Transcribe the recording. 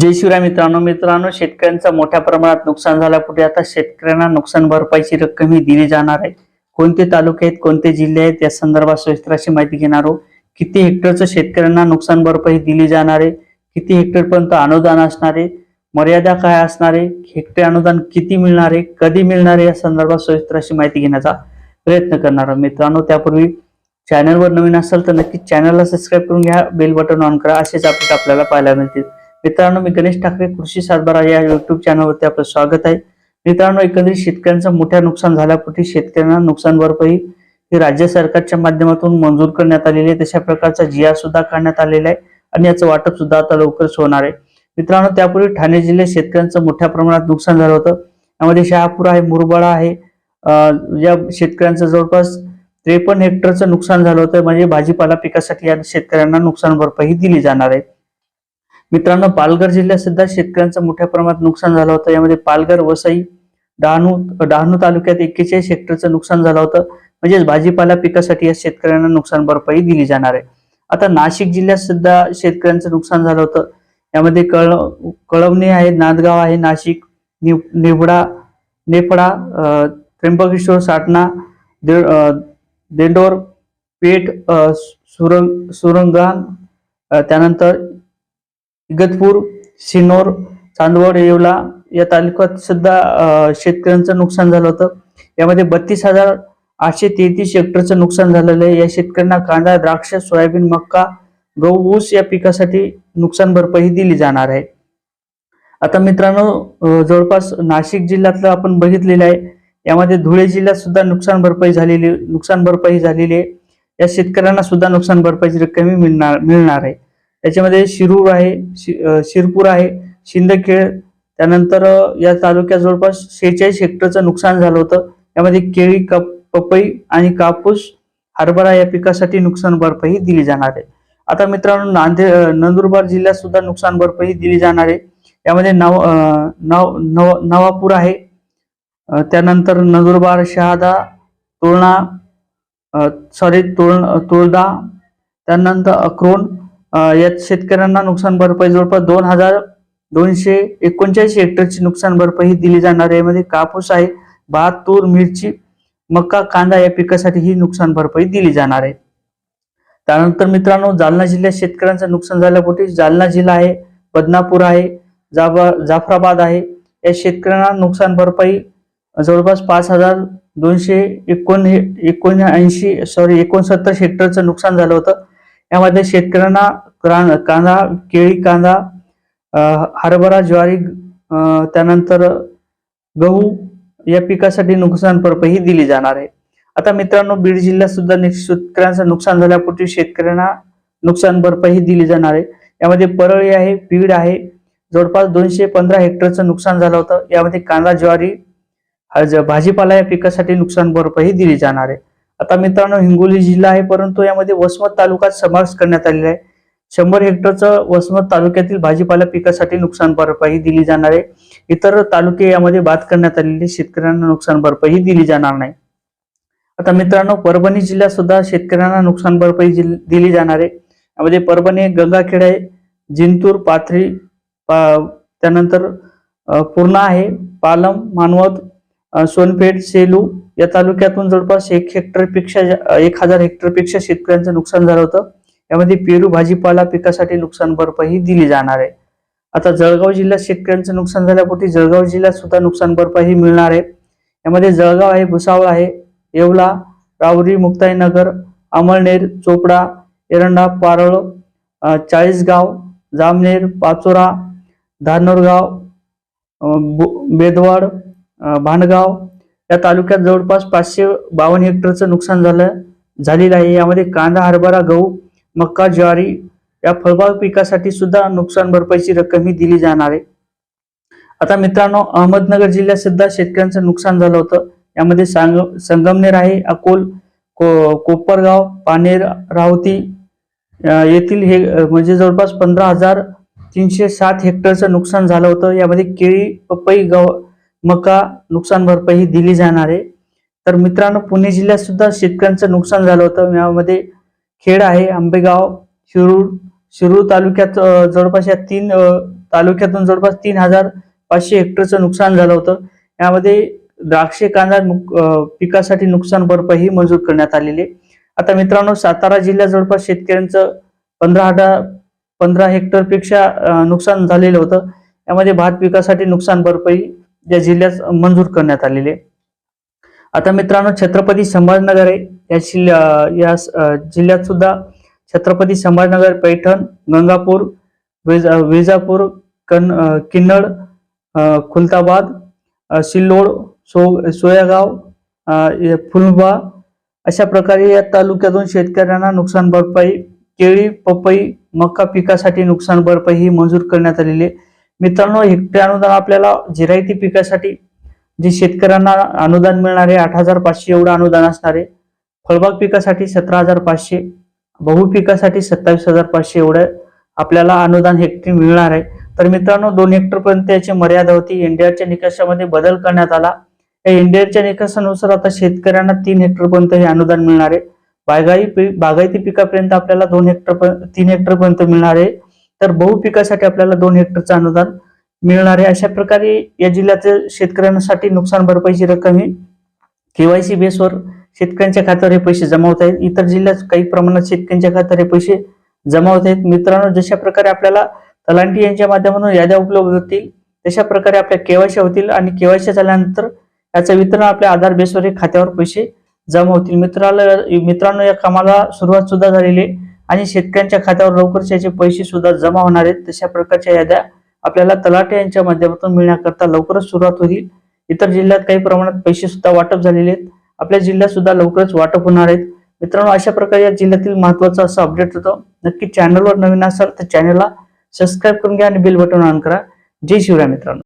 जय शिवराय मित्रांनो मित्रांनो शेतकऱ्यांचं मोठ्या प्रमाणात नुकसान झाल्यापुढे आता शेतकऱ्यांना नुकसान भरपाईची रक्कम ही दिली जाणार आहे. कोणते तालुके आहेत कोणते जिल्हे आहेत या संदर्भात सविस्तर अशी माहिती घेणार आहोत. किती हेक्टरचं शेतकऱ्यांना नुकसान भरपाई दिली जाणार आहे? किती हेक्टर पर्यंत अनुदान असणार आहे? मर्यादा काय असणार आहे? हेक्टर अनुदान किती मिळणार आहे? कधी मिळणार आहे? या संदर्भात सविस्तर अशी माहिती घेण्याचा प्रयत्न करणार आहोत. मित्रांनो त्यापूर्वी चॅनलवर नवीन असाल तर नक्की चॅनलला सबस्क्राईब करून घ्या बेल बटन ऑन करा असेच अपडेट आपल्याला पाहायला मिळतील. मित्रांनो मी गणेश ठाकरे कृषी सातबारा या युट्यूब चॅनलवरती आपलं स्वागत आहे. मित्रांनो एकंदरीत शेतकऱ्यांचं मोठ्या नुकसान झाल्यापोटी शेतकऱ्यांना नुकसान भरपाई ही राज्य सरकारच्या माध्यमातून मंजूर करण्यात आलेली आहे. तशा प्रकारचा जिया सुद्धा काढण्यात आलेला आहे आणि याचं वाटप सुद्धा आता लवकरच होणार आहे. मित्रांनो त्यापूर्वी ठाणे जिल्ह्यात शेतकऱ्यांचं मोठ्या प्रमाणात नुकसान झालं होतं. यामध्ये शहापूर आहे मुरबाडा आहे या शेतकऱ्यांचं जवळपास त्रेपन्न हेक्टरचं नुकसान झालं होतं. म्हणजे भाजीपाला पिकासाठी या शेतकऱ्यांना नुकसान भरपाई दिली जाणार आहे. मित्रांनो पालघर जिल्ह्यात सुद्धा शेतकऱ्यांचं मोठ्या प्रमाणात नुकसान झालं होतं. यामध्ये पालघर वसई डहाणू डहाणू तालुक्यात एक्केचाळीस हेक्टरचं नुकसान झालं होतं. म्हणजेच भाजीपाला पिकासाठी या शेतकऱ्यांना नुकसान भरपाई दिली जाणार आहे. आता नाशिक जिल्ह्यात सुद्धा शेतकऱ्यांचं नुकसान झालं होतं. यामध्ये कळ कळवणे आहे नांदगाव आहे नाशिक निव निवडा नेपडा त्र्यंबकेश्वर साटणा दे देंडोर पेठ सुरंग सुरंगान त्यानंतर इगतपूर सिनोर चांदवड येवला या तालुक्यात सुद्धा शेतकऱ्यांचं नुकसान झालं होतं. यामध्ये बत्तीस हजार आठशे तेहतीस हेक्टरचं नुकसान झालेलं आहे. या शेतकऱ्यांना कांदा द्राक्ष सोयाबीन मक्का गहू ऊस या पिकासाठी नुकसान भरपाई दिली जाणार आहे. आता मित्रांनो जवळपास नाशिक जिल्ह्यातलं आपण बघितलेलं आहे. यामध्ये धुळे जिल्ह्यात सुद्धा नुकसान भरपाई झालेली नुकसान भरपाई झालेली आहे. या शेतकऱ्यांना सुद्धा नुकसान भरपाईची रक्कमही मिळणार मिळणार आहे. याच्यामध्ये शिरूर आहे शि- शिरपूर आहे शिंदखेड त्यानंतर या तालुक्यात जवळपास शेहेचाळीस हेक्टरचं नुकसान झालं होतं. यामध्ये केळी कप पपई आणि कापूस हरभरा या पिकासाठी नुकसान भरपाई दिली जाणार आहे. आता मित्रांनो नांदेड नंदुरबार जिल्ह्यात सुद्धा नुकसान भरपाई दिली जाणार आहे. यामध्ये नव नव नव नवापूर आहे. त्यानंतर नंदुरबार शहादा तोरणा सॉरी तोरण तोळदा त्यानंतर अक्रोण यात शेतकऱ्यांना नुकसान भरपाई जवळपास दोन हजार दोनशे एकोणचाळीस हेक्टरची नुकसान भरपाई दिली जाणार आहे. यामध्ये कापूस आहे भात तूर मिरची मका कांदा या पिकासाठी ही नुकसान भरपाई दिली जाणार आहे. त्यानंतर मित्रांनो जालना जिल्ह्यात शेतकऱ्यांचं नुकसान झाल्यापोटी जालना जिल्हा आहे बदनापूर आहे जाबा जाफराबाद आहे. या शेतकऱ्यांना नुकसान भरपाई जवळपास पाच हजार दोनशे एकोण एकोणऐंशी सॉरी एकोणसत्तर हेक्टरचं नुकसान झालं होतं. यामध्ये शेतकऱ्यांना कांदा केळी कांदा हरभरा ज्वारी त्यानंतर गहू या पिकासाठी नुकसान भरपाई ही दिली जाणार आहे. आता मित्रांनो बीड जिल्ह्यात सुद्धा शेतकऱ्यांचं नुकसान झाल्यापूर्वी शेतकऱ्यांना नुकसान भरपाई ही दिली जाणार आहे. यामध्ये परळी आहे बीड आहे. जवळपास दोनशे पंधरा हेक्टरचं नुकसान झालं होतं. यामध्ये कांदा ज्वारी हा ज- भाजीपाला या पिकासाठी नुकसान भरपाई दिली जाणार आहे. आता मित्रांनो हिंगोली जिल्हा आहे परंतु यामध्ये वसमत तालुक्यात समावेश करण्यात आलेला आहे. शंभर हेक्टरचं वसमत तालुक्यातील भाजीपाला पिकासाठी नुकसान भरपाई दिली जाणार आहे. इतर तालुके यामध्ये बाद करण्यात आलेले शेतकऱ्यांना नुकसान भरपाई दिली जाणार नाही. आता मित्रांनो परभणी जिल्ह्यात सुद्धा शेतकऱ्यांना नुकसान भरपाई दिली जाणार आहे. यामध्ये परभणी गंगाखेड आहे जिंतूर पाथरी पा- त्यानंतर पूर्णा आहे पालम मानवत सोनपेठ सेलू या तालुक्यातून जवळपास एक हेक्टरपेक्षा एक हजार हेक्टरपेक्षा शेतकऱ्यांचं नुकसान झालं होतं. यामध्ये पेरू भाजीपाला पिकासाठी नुकसान भरपाई दिली जाणार आहे. आता जळगाव जिल्ह्यात शेतकऱ्यांचं नुकसान झाल्यापोटी जळगाव जिल्ह्यात सुद्धा नुकसान भरपाई मिळणार आहे. यामध्ये जळगाव आहे भुसावळ आहे येवला रावरी मुक्ताईनगर अमळनेर चोपडा एरंडा पारळ चाळीसगाव जामनेर पाचोरा धानोरगाव बो- बेदवाड भांडगाव या तालुक्यात जवळपास पाचशे बावन्न हेक्टरचं नुकसान झालं झालेलं आहे. यामध्ये कांदा हरभरा गहू मक्का ज्वारी या फळबाग पिकासाठी सुद्धा नुकसान भरपाईची रक्कम ही दिली जाणार आहे. आता मित्रांनो अहमदनगर जिल्ह्यात सुद्धा शेतकऱ्यांचं नुकसान झालं होतं. यामध्ये सांग संगमनेर आहे अकोल को कोपरगाव पानेर रावती येथील हे म्हणजे जवळपास पंधरा हजार तीनशे सात हेक्टरचं नुकसान झालं होतं. यामध्ये केळी पपई गव मका नुकसान भरपाई ही दिली जाणार आहे. तर मित्रांनो पुणे जिल्ह्यात सुद्धा शेतकऱ्यांचं नुकसान झालं होतं. यामध्ये खेड आहे आंबेगाव शिरूर शिरूर तालुक्यात जवळपास या तीन तालुक्यातून जवळपास तीन हजार पाचशे हेक्टरचं नुकसान झालं होतं. यामध्ये द्राक्षे कांदा नुक- पिकासाठी नुकसान भरपाई मंजूर करण्यात आलेली आहे. आता मित्रांनो सातारा जिल्ह्यात जवळपास शेतकऱ्यांचं पंधरा हजार पंधरा हेक्टरपेक्षा नुकसान झालेलं होतं. यामध्ये भात पिकासाठी नुकसान भरपाई या जिल्ह्यात मंजूर करण्यात आलेले. आता मित्रांनो छत्रपती संभाजीनगर आहे या जिल्ह्या या जिल्ह्यात सुद्धा छत्रपती संभाजीनगर पैठण गंगापूर विजा विजापूर कन किन्नड खुलताबाद सिल्लोड सो सोयागाव फुलबा अशा प्रकारे या तालुक्यातून शेतकऱ्यांना नुकसान भरपाई केळी पपई मका पिकासाठी नुकसान भरपाई ही मंजूर करण्यात आलेली आहे. मित्रांनो हेक्टरी अनुदान आपल्याला जिरायती पिकासाठी जे शेतकऱ्यांना अनुदान मिळणारे आठ हजार पाचशे एवढं अनुदान असणार आहे. फळबाग पिकासाठी सतरा हजार पाचशे बहु पिकासाठी सत्तावीस हजार पाचशे एवढं आपल्याला अनुदान हेक्टरी मिळणार आहे. तर मित्रांनो दोन हेक्टर पर्यंत याची मर्यादा होती. एनडीआरच्या निकषामध्ये बदल करण्यात आला. या एनडीआरच्या निकषानुसार आता शेतकऱ्यांना तीन हेक्टर पर्यंत हे अनुदान मिळणार आहे. बागाई पी- बागायती पिकापर्यंत आपल्याला दोन हेक्टर तीन हेक्टर पर्यंत मिळणार आहे. तर बहु पिकासाठी आपल्याला दोन हेक्टरचं अनुदान मिळणार आहे. अशा प्रकारे या जिल्ह्यातील शेतकऱ्यांसाठी नुकसान भरपाईची रक्कम ही केवायसी बेसवर शेतकऱ्यांच्या खात्यावर हे पैसे जमा होत आहेत इतर जिल्ह्यात काही प्रमाणात शेतकऱ्यांच्या खात्यावर हे पैसे जमा होत आहेत मित्रांनो जशा प्रकारे आपल्याला तलांटी यांच्या माध्यमातून याद्या उपलब्ध होतील तशा प्रकारे आपल्या केवायसी होतील आणि केवायसी झाल्यानंतर याचं वितरण आपल्या आधार बेसवर हे खात्यावर पैसे जमा होतील. मित्राला मित्रांनो या कामाला सुरुवात सुद्धा झालेली आहे. आणि शेतकऱ्यांच्या खात्यावर लवकरच याचे पैसे सुद्धा जमा होणार आहेत. तशा प्रकारच्या याद्या आपल्याला तलाटे यांच्या माध्यमातून मिळण्याकरता लवकरच सुरुवात होईल. इतर जिल्ह्यात काही प्रमाणात पैसे सुद्धा वाटप झालेले आहेत. आपल्या जिल्ह्यात सुद्धा लवकरच वाटप होणार आहेत. मित्रांनो अशा प्रकारे या जिल्ह्यातील महत्त्वाचा असं अपडेट होतं. नक्की चॅनलवर नवीन असाल तर चॅनलला सबस्क्राईब करून घ्या आणि बेल बटन ऑन करा. जय शिवराय मित्रांनो.